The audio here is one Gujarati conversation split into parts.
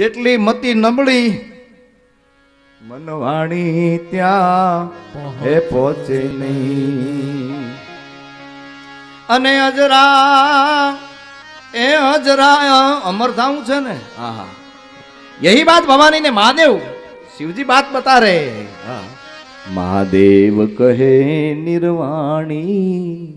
જેટલી મતી નબળી મનવાણી ત્યાં હે પહોંચે નહીં. અને અજરા એ અજરા અમર થાવું છે ને? હા હા યહી બાત ભવાની ને મહાદેવ શિવજી બાત બતા રહે. હા. મહાદેવ કહે નિર્વાણી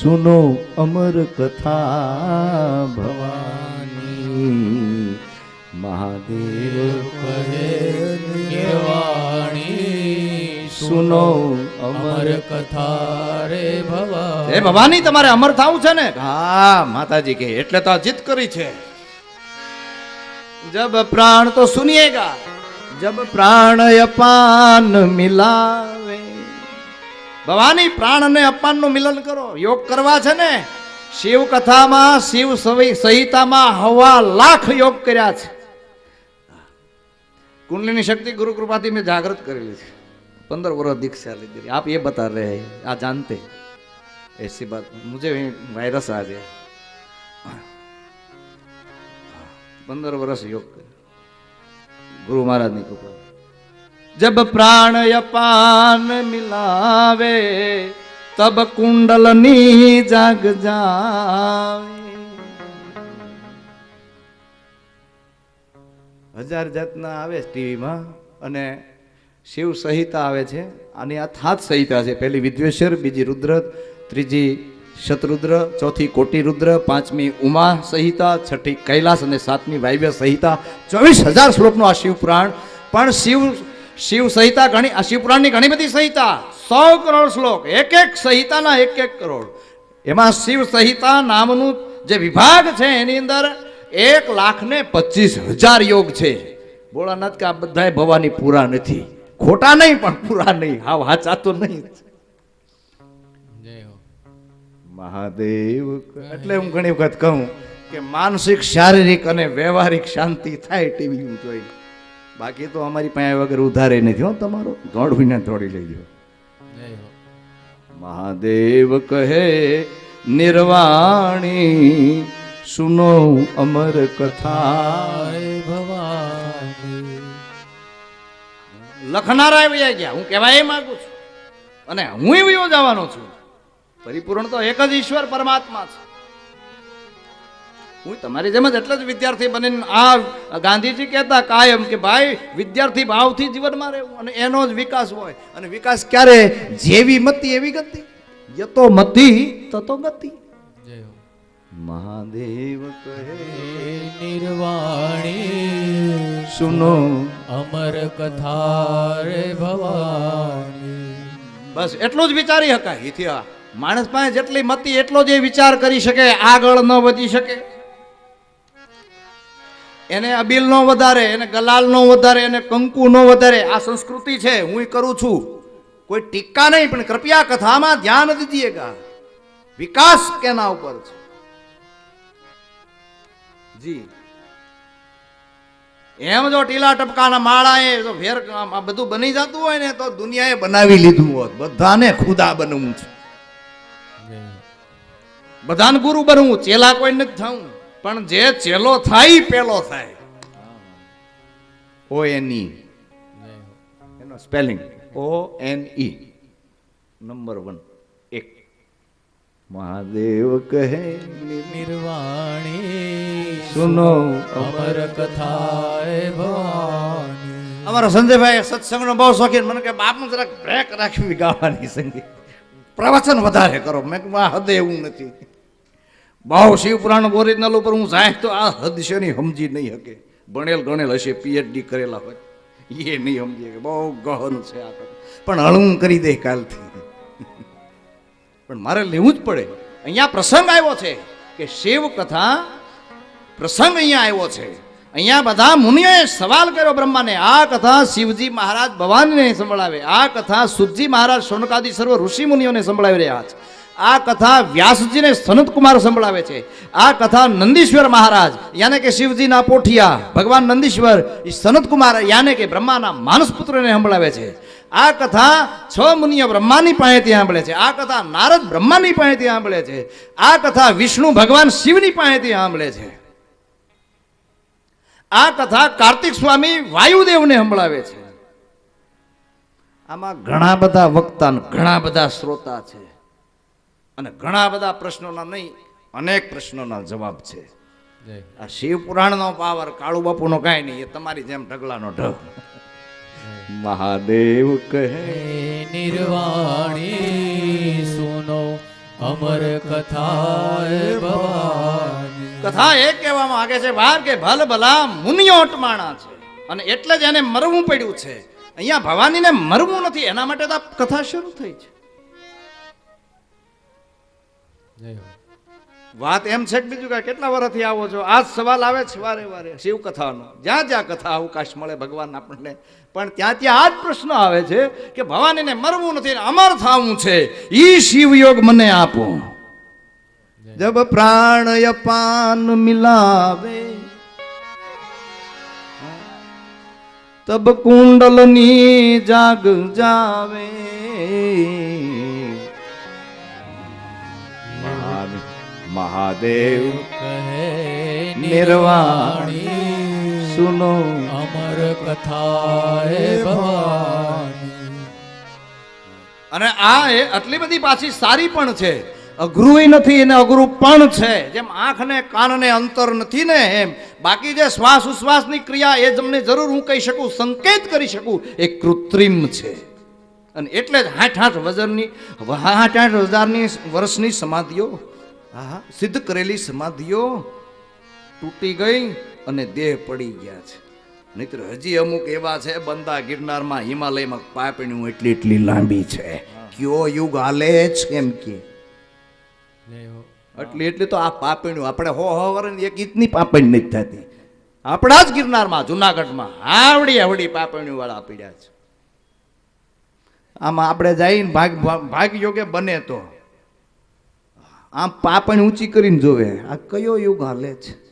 સુનો અમર કથા ભવાની. મહાદેવ કહે વાણી સુનો અમર કથા રે ભવા. હે ભવાની તમારે અમર થવું છે ને? હા માતાજી કે એટલે તો આ જીત કરી છે. જબ પ્રાણ તો સુનિયેગા જબ પ્રાણ અપાન મિલાવે. ભવાની પ્રાણ અને અપાનનું મિલન કરો. યોગ કરવા છે ને? શિવ કથામાં શિવ સવી- સંહિતામાં હવા લાખ યોગ કર્યા છે. કુંડલીની શક્તિ ગુરુ કૃપાથી મેં જાગૃત કરેલી છે. પંદર વર્ષ દીક્ષા લીધી. આપ એ બતા રહે, આ જાનતે. એસી બાત? મુજે વાયરસ આ ગયા પંદર વર્ષ યોગ કર્યો. ગુરુ મહારાજની કૃપા જબ પ્રાણયપાન મિલાવે, તબ કુંડલની જાગ જાવે. હજાર જાતના આવે છે ટીવીમાં અને શિવ સંહિતા આવે છે. આની આ થાત સંહિતા છે. પહેલી વિદ્વેશ્વર બીજી રુદ્ર, ત્રીજી શતરુદ્ર, ચોથી કોટી રુદ્ર પાંચમી ઉમા સંહિતા, છઠ્ઠી કૈલાસ અને સાતમી વાયવ્ય સંહિતા. ચોવીસ હજાર શ્લોકનું આ શિવપુરાણ. પણ શિવ શિવ સંહિતા ઘણી, આ શિવપુરાણની ઘણી બધી સંહિતા. સો કરોડ શ્લોક. એક એક સંહિતાના એક એક કરોડ. એમાં શિવ સંહિતા નામનું જે વિભાગ છે એની અંદર એક લાખ ને પચીસ હજાર યોગ છે. ભોળાનાથ કે આ બધા ભવાની પૂરા નથી. ખોટા નહીં પણ પૂરા નહીં. હાવ હાચા તો નહીં મહાદેવ એટલે હું ઘણી વખત કહું કે માનસિક શારીરિક અને વ્યવહારિક શાંતિ થાય ટીવી હું જોઈ બાકી તો અમારી પાસે વગર ઉધારે નથી હો તમારો દોડી લેજો જય હો. મહાદેવ કહે નિર્વાણી સુનો અમર કથા ભવાની લખનારા વયા ગયા હું કહેવા એ માંગુ છું અને હું એવો જવાનો છું પરિપૂર્ણ તો એક જ ઈશ્વર પરમાત્મા છે હું તમારી જેમ જ એટલે જ વિદ્યાર્થી બનીને આ ગાંધીજી કહેતા કાયમ કે ભાઈ વિદ્યાર્થી ભાવથી જીવનમાં રહેવું અને એનો જ વિકાસ હોય અને વિકાસ ક્યારે? જેવી મતિ એવી ગતિ યતો મતિ તતો ગતિ. જય મહાદેવ કહે નિર્વાણી સુનો. અમર કથા રે ભવાની. બસ એટલું જ વિચારી શકાય. ઇતિહાસ માણસ પાસે જેટલી મતી એટલો જ વિચાર કરી શકે આગળ ન વધી શકે. એને અબીલ નો વધારે એને ગલાલ નો વધારે એને કંકુ નો વધારે આ સંસ્કૃતિ છે હું કરું છું. કોઈ ટીકા નહીં પણ કૃપયા કથામાં ધ્યાન દીજીએગા વિકાસ કેના ઉપર છે? જી. એમ જો ટીલા ટપકાના માળા એ જો ફેર આ બધું બની જતું હોય ને તો દુનિયાએ બનાવી લીધું હોત. બધાને ખુદા બનવું છે. બધાને ગુરુ બનવું. ચેલા કોઈ નથી થવું. પણ જે ચેલો થાય પેલો થાય. ઓ એન ઈ એનો spelling O N E number one. Mahadev કહે નિર્વાણી સુનો અમર કથા ભવાની. અમારા સંજયભાઈ સત્સંગનો બહુ શોખીન. મને કે બાપનું જરાક બ્રેક રાખવી ગાવાની સંગીત. પ્રવચન વધારે કરો. મેં આ હદે એવું નથી. બહુ શિવ પુરાણ ઓરિજિનલ ઉપર હું જાય તો આ હદ સમજી નહીં શકે. ભણેલ ગણેલ હશે પીએચડી કરેલા હોય. એ નહીં સમજી શકે. બહુ ગહન છે આ. પણ હળવું કરી દે કાલથી. પણ મારે લેવું જ પડે. અહીંયા પ્રસંગ આવ્યો છે કે શિવ કથા પ્રસંગ અહીંયા આવ્યો છે. અહીંયા બધા મુનિઓએ સવાલ કર્યો બ્રહ્માને, આ કથા શિવજી મહારાજ ભવાનીને સંભળાવે, આ કથા સુરજી મહારાજ સોનકાદી સર્વ ઋષિ મુનિઓને સંભળાવી રહ્યા છે. આ કથા વ્યાસજીને સનત કુમાર સંભળાવે છે. આ કથા નંદીશ્વર મહારાજ, યાને કે શિવજીના પોઠિયા, ભગવાન નંદીશ્વર એ સનત કુમાર, યાને કે બ્રહ્માના માનસ પુત્રને સંભળાવે છે. આ કથા છ મુનિઓ બ્રહ્માની પાસેથી સાંભળે છે. આ કથા નારદ બ્રહ્માની પાસેથી સાંભળે છે. આ કથા વિષ્ણુ ભગવાન શિવની પાસેથી સાંભળે છે. આ કથા કાર્તિક સ્વામી વાયુદેવને સંભળાવે છે. આમાં ઘણા બધા વક્તા ઘણા બધા શ્રોતા છે. અને ઘણા બધા પ્રશ્નોના નહીં અનેક પ્રશ્નોના જવાબ છે. આ શિવ પુરાણનો પાવર કાળુ બાપુનો કાંઈ નહીં એ તમારી જેમ ઢગલાનો ઢગ. મહાદેવ કહે નિર્વાણી સુનો અમર કથા કથા એ કહેવા માંગે છે બહાર કે ભલ ભલા મુનિયો અટમાણા છે. અને એટલે જ એને મરવું પડ્યું છે. અહીંયા ભવાનીને મરવું નથી એના માટે તો આ કથા શરૂ થઈ છે. જય હો. વાત એમ છે કે બીજું કાંઈ કેટલા વર્ષથી આવો છો? આજ સવાલ આવે છે વારે વારે. શિવ કથાનો જ્યાં જ્યાં કથા અવકાશ મળે ભગવાન આપણને. પણ ત્યાં ત્યાં આ જ પ્રશ્ન આવે છે કે ભવાનીને મરવું નથી અમર થવું છે. ઈ શિવયોગ મને આપો. જબ પ્રાણ પાન મિલાવે, તબ કુંડલની જાગ જાવે. મહાદેવ કહે નિર્વાણી. સુનો. અમર કથા ભવાની. અને આ એ આટલી બધી પાછી સારી પણ છે. અઘરું નથી એને અઘરું પણ છે. જેમ આંખ ને કાન ને અંતર નથી ને એમ. બાકી જે શ્વાસ ઉશ્વાસની ક્રિયા એ તમને જરૂર હું કહી શકું સંકેત કરી શકું એ કૃત્રિમ છે. અને એટલે જ આઠ આઠ વજનની આઠ આઠ હજારની વર્ષની સમાધિઓ હા હા સિદ્ધ કરેલી સમાધિઓ તૂટી ગઈ અને દેહ પડી ગયા છે. નહીતર હજી અમુક એવા છે બંદા ગિરનારમાં હિમાલયમાં પાપણીઓ એટલી એટલી લાંબી છે. કયો યુગ હાલે છે એમ કે? એટલી એટલી તો આ પાપણીઓ આપણે હો હવર એક ઈતની પાપણ નથી થતી. આપણા જ ગિરનારમાં જુનાગઢમાં આવડી આવડી પાપણીઓ વાળા પીડ્યા છે. આમાં આપણે જઈને ભાગ ભાગ યોગે બને તો આમ પાપણ ઊંચી કરીને જોવે. આ કયો યુગ હાલે છે?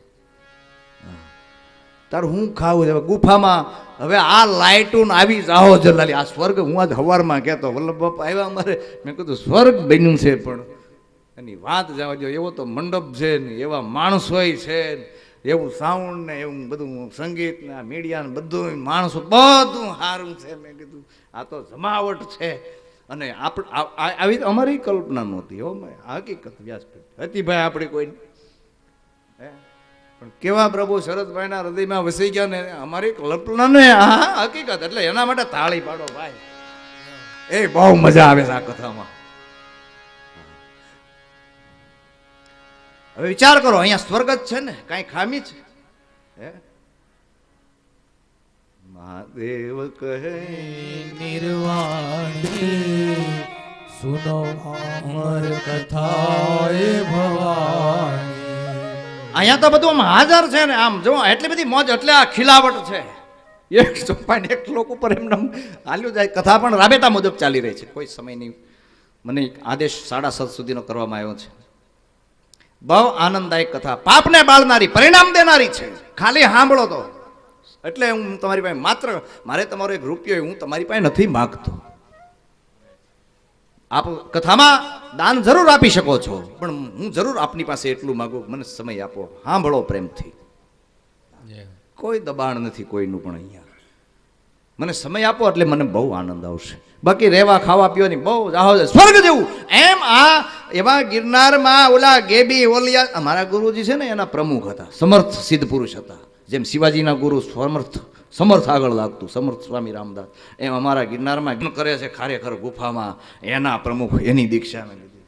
તાર હું ખાવું હવે ગુફામાં હવે આ લાઇટો આવી જાઓ જલાલી. આ સ્વર્ગ હું આજ હવારમાં કહેતો, વલ્લભ બાપા આવ્યા અમારે. મેં કીધું, સ્વર્ગ બન્યું છે પણ એની વાત જવા દો એવો તો મંડપ છે ને, એવા માણસોય છે એવું સાઉન્ડ ને, એવું બધું સંગીત ને, આ મીડિયા ને બધું માણસો બધું સારું છે, મેં કીધું. આ તો જમાવટ છે. અને આપણે આવી અમારી કલ્પના નહોતી હો હકીકત વ્યાસપીઠ. હતી ભાઈ આપણી કોઈ પણ કેવા પ્રભુ શરદભાઈના હૃદયમાં વસી ગયા ને અમારી કલ્પના ને હા હકીકત. એટલે એના માટે તાળી પાડો ભાઈ. એ બહુ મજા આવે છે આ કથામાં. હવે વિચાર કરો, અહીંયા સ્વર્ગ જ છે ને, કાંઈ ખામી છે? હે? મહાદેવ કહે નિર્વાણી સુનો અમર કથા ભવાની. અહીંયા તો બધું આમ હાજર છે ને આમ જો એટલી બધી મોજ એટલે આ ખિલાવટ છે. એક ચોપાઈને એક લોક ઉપર એમને હાલ્યું જાય. કથા પણ રાબેતા મુજબ ચાલી રહી છે. કોઈ સમય નહીં મને આદેશ સાડા સાત સુધીનો કરવામાં આવ્યો છે. બહુ આનંદદાયક કથા. પાપને બાળનારી પરિણામ દેનારી છે. ખાલી સાંભળો તો. એટલે હું તમારી પાસે માત્ર મારે તમારો એક રૂપિયો હું તમારી પાસે નથી માગતો. આપ કથામાં દાન જરૂર આપી શકો છો પણ હું જરૂર આપની પાસે એટલું માગું મને સમય આપો. સાંભળો પ્રેમથી. કોઈ દબાણ નથી કોઈનું પણ અહીંયા. મને સમય આપો એટલે મને બહુ આનંદ આવશે. બાકી રહેવા ખાવા પીવાની બહુ જાહો સ્વર્ગ જેવું. એમ આ એવા ગિરનારમાં ઓલા ગેબી ઓલિયા અમારા ગુરુજી છે ને એના પ્રમુખ હતા સમર્થ સિદ્ધ પુરુષ હતા. જેમ શિવાજીના ગુરુ સમર્થ સમર્થ આગળ લાગતું, સમર્થ સ્વામી રામદાસ. એમ અમારા ગિરનારમાં કરે છે, ખરેખર ગુફામાં એના પ્રમુખ એની દીક્ષા મેં લીધી.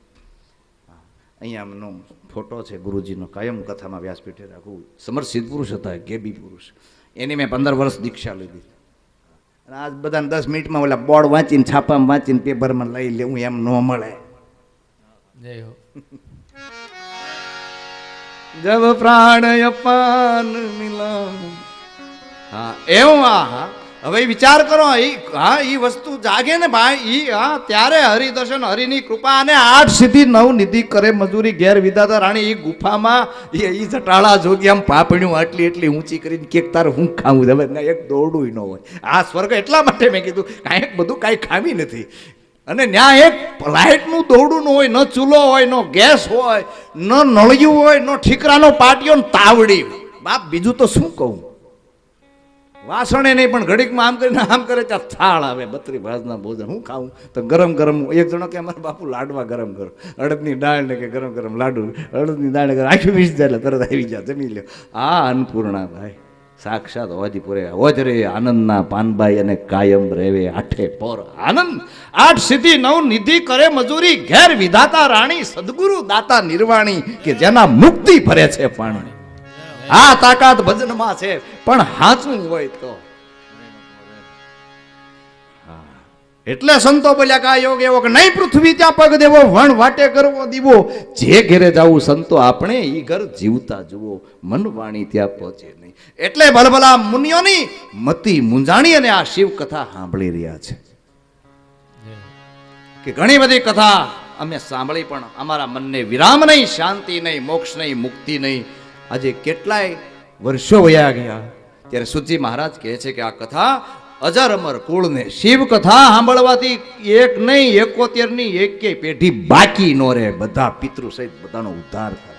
અહીંયા એમનો ફોટો છે ગુરુજીનો, કાયમ કથામાં વ્યાસપીઠે રાખવું. સમર્થ સિદ્ધ પુરુષ હતા, ગેબી પુરુષ. એની મેં પંદર વર્ષ દીક્ષા લીધી. અને આજ બધાને દસ મિનિટમાં ઓલા બોર્ડ વાંચીને, છાપામાં વાંચીને, પેપરમાં લઈ લેવું, એમ ન મળે. જય હો. જબ પ્રાણ અપાન મિલન હા એવું આ હા હવે વિચાર કરો ઈ હા ઈ વસ્તુ જાગે ને ભાઈ ઈ હા ત્યારે હરિદર્શન હરિની કૃપા અને આઠ સીધી નવ નિધિ કરે મજૂરી ઘેર વિધાતા રાણી ઈ ગુફામાં ઈ ઈ જટાળા જોગી આમ પાપણ્યું આટલી એટલી ઊંચી કરીને કેક તાર હું ખાવું? હવે એક દોરડું ન હોય. આ સ્વર્ગ એટલા માટે મેં કીધું કાંઈક બધું કાંઈ ખામી નથી. અને ત્યાં એક લાઇટનું દોરડું ન હોય, ન ચૂલો હોય, ન ગેસ હોય, ન નળિયું હોય, ન ઠીકરાનો પાટિયો, ને તાવડી બાપ, બીજું તો શું કહું? વાસણે નહીં, પણ ઘડીકમાં આમ કરીને આમ કરે ત્યાં થાળ આવે, બત્રી ભાજના ભોજન. હું ખાવું તો ગરમ ગરમ, એક જણો કે અમારા બાપુ, લાડવા ગરમ કરો. અડદની દાળ ને કે ગરમ ગરમ લાડુ. અડદની દાળ ને આખી વીસ જાય તરત આવી જા, જમી લ્યો. આ અન્નપૂર્ણા ભાઈ સાક્ષાત હોવાથી પૂરે હોજ રે આનંદના પાનભાઈ અને કાયમ રેવે આઠે પર આનંદ. આઠ સિદ્ધિ નવ નિધિ કરે મજૂરી. ઘેર વિધાતા રાણી, સદગુરુ, દાતા નિર્વાણી, કે જેના મુક્તિ ભરે છે પાણી. આ તાકાત ભજનમાં છે, પણ હાચું હોય તો. હા. એટલે સંતો બોલ્યા કે યોગ એવો કે નહીં, પૃથ્વી ત્યાં પગ દેવો, વણ વાટે કરવો, દીવો. જે ઘેરે જવું સંતો આપણે એ ઘર જીવતા જુઓ. મન વાણી ત્યાં પહોંચે નહીં. એટલે ભલભલા મુનિઓની મતિ મુંજાણી અને આ શિવ કથા સાંભળી રહ્યા છે. કે ઘણી બધી કથા અમે સાંભળી, પણ અમારા મનને વિરામ નહીં, શાંતિ નહીં, મોક્ષ નહીં, મુક્તિ નહીં. આજે કેટલાય વર્ષો વયા ગયા. ત્યારે સુજી મહારાજ કહે છે કે આ કથા અજર અમર કુળને શિવ કથા સાંભળવાથી એક નહીં એકોતેરની એકે પેઢી બાકી નો રહે. બધા પિતૃ સહિત બધાનો ઉદ્ધાર થાય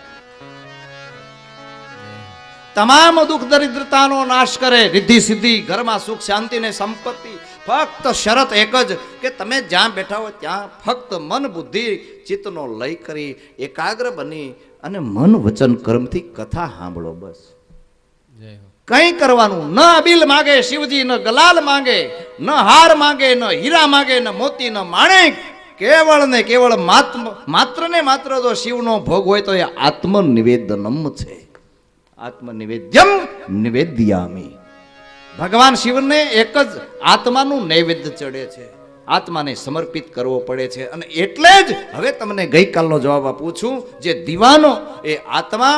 તમામ દુઃખ દરિદ્રતાનો નાશ કરે. રિદ્ધિ સિદ્ધિ, ઘરમાં સુખ, શાંતિ ને સંપત્તિ. ફક્ત શરત એક જ કે તમે જ્યાં બેઠા હો ત્યાં ફક્ત મન, બુદ્ધિ, ચિત્તનો લય કરી એકાગ્ર બની અને મન વચન કર્મથી કથા સાંભળો બસ. જય હો. કંઈ કરવાનું ન અબિલ માગે, શિવજી ન ગલાલ માંગે, ન હાર માંગે, ન હીરા માંગે, ન મોતી, ન માણેક. કેવળ ને કેવળ માત્ર ને માત્ર જો શિવનો ભોગ હોય તો એ આત્મનિવેદનમ છે. આત્મનિવેદ્યમ નિવેદ્યામી. ભગવાન શિવને એક જ આત્માનું નૈવેદ્ય ચડે છે. આત્માને સમર્પિત કરવો પડે છે. અને એટલે જ હવે તમને ગઈકાલનો જવાબ આપું છું, જે દીવાનો એ આત્મા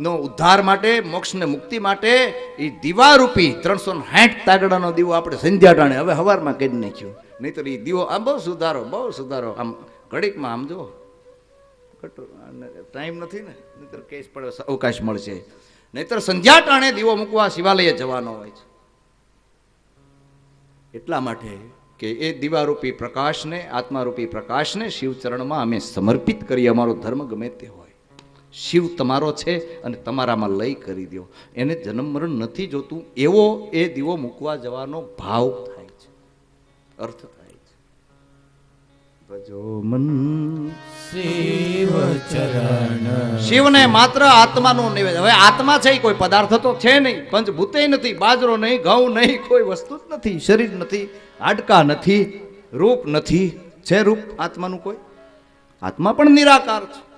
નો ઉદ્ધાર માટે મોક્ષ ને મુક્તિ માટે એ દીવારૂપી ત્રણસો સાઠ તાગડાનો દીવો આપણે સંધ્યા ટાણે હવે હવારમાં કરી નાખ્યો. નહીતર એ દીવો આ બહુ સુધારો બહુ સુધારો. આમ ઘડીકમાં આમ જો ટાઈમ નથી ને? નહીતર કેસ પડે, અવકાશ મળશે. નહીતર સંધ્યા ટાણે દીવો મૂકવા શિવાલયે જવાનો હોય છે. એટલા માટે કે એ દીવારૂપી પ્રકાશને, આત્મારૂપી પ્રકાશને શિવચરણમાં અમે સમર્પિત કરીએ અમારો ધર્મ ગમે તે હોય. શિવ તમારો છે અને તમારામાં લય કરી દો એને જન્મ મરણ નથી જોતું એવો એ દીવો મૂકવા જવાનો ભાવ થાય છે. અર્થ થાય છે. ભજો મન. શિવ ચરણ. શિવને માત્ર આત્માનો નિવેદન હવે આત્મા છે કોઈ પદાર્થ તો છે નહીં પંચભૂતે નથી બાજરો નહીં ઘઉં નહીં કોઈ વસ્તુ જ નથી શરીર નથી હાડકા નથી રૂપ નથી. છે રૂપ આત્માનું કોઈ? આત્મા પણ નિરાકાર છે.